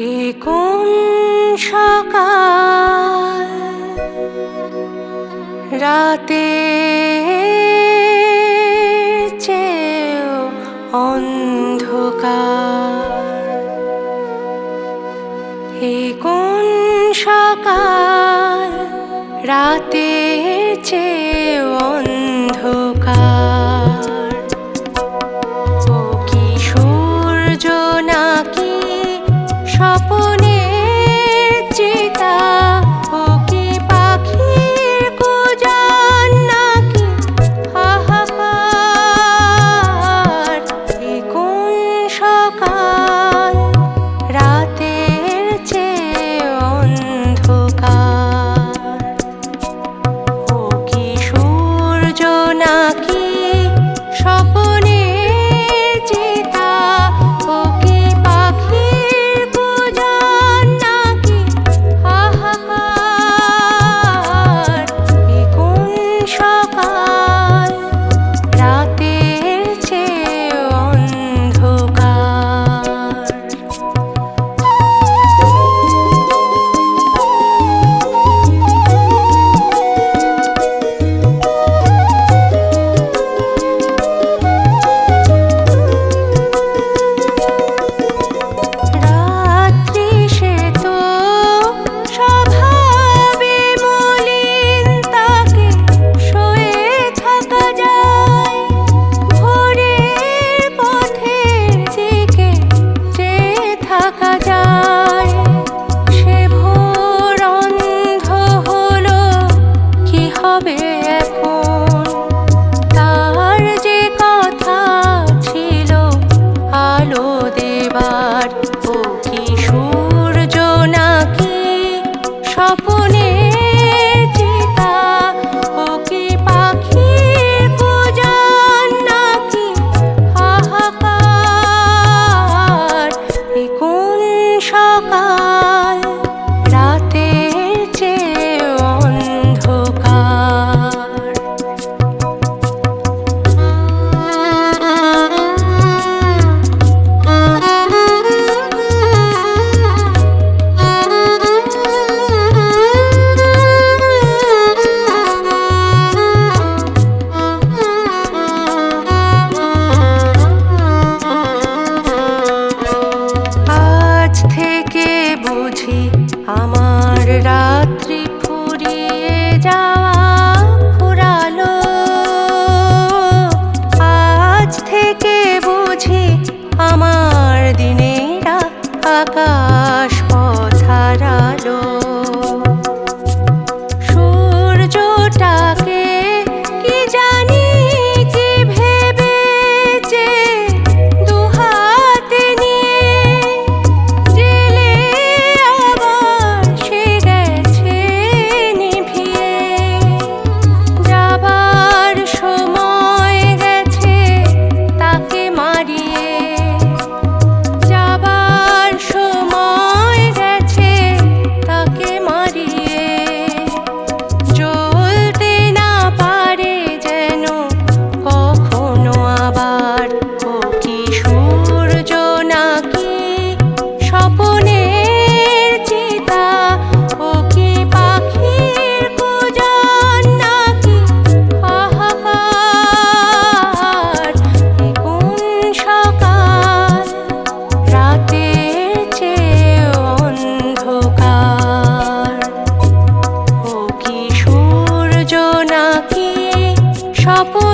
এ কোন সকাল? রাতে চেয়েও অন্ধকার। এ কোন সকাল? রাতে চেয়েও বুঝি আমার রাত্রি ফুরিয়ে যাওয়া ফুরালো। আজ থেকে বুঝি আমার trouble.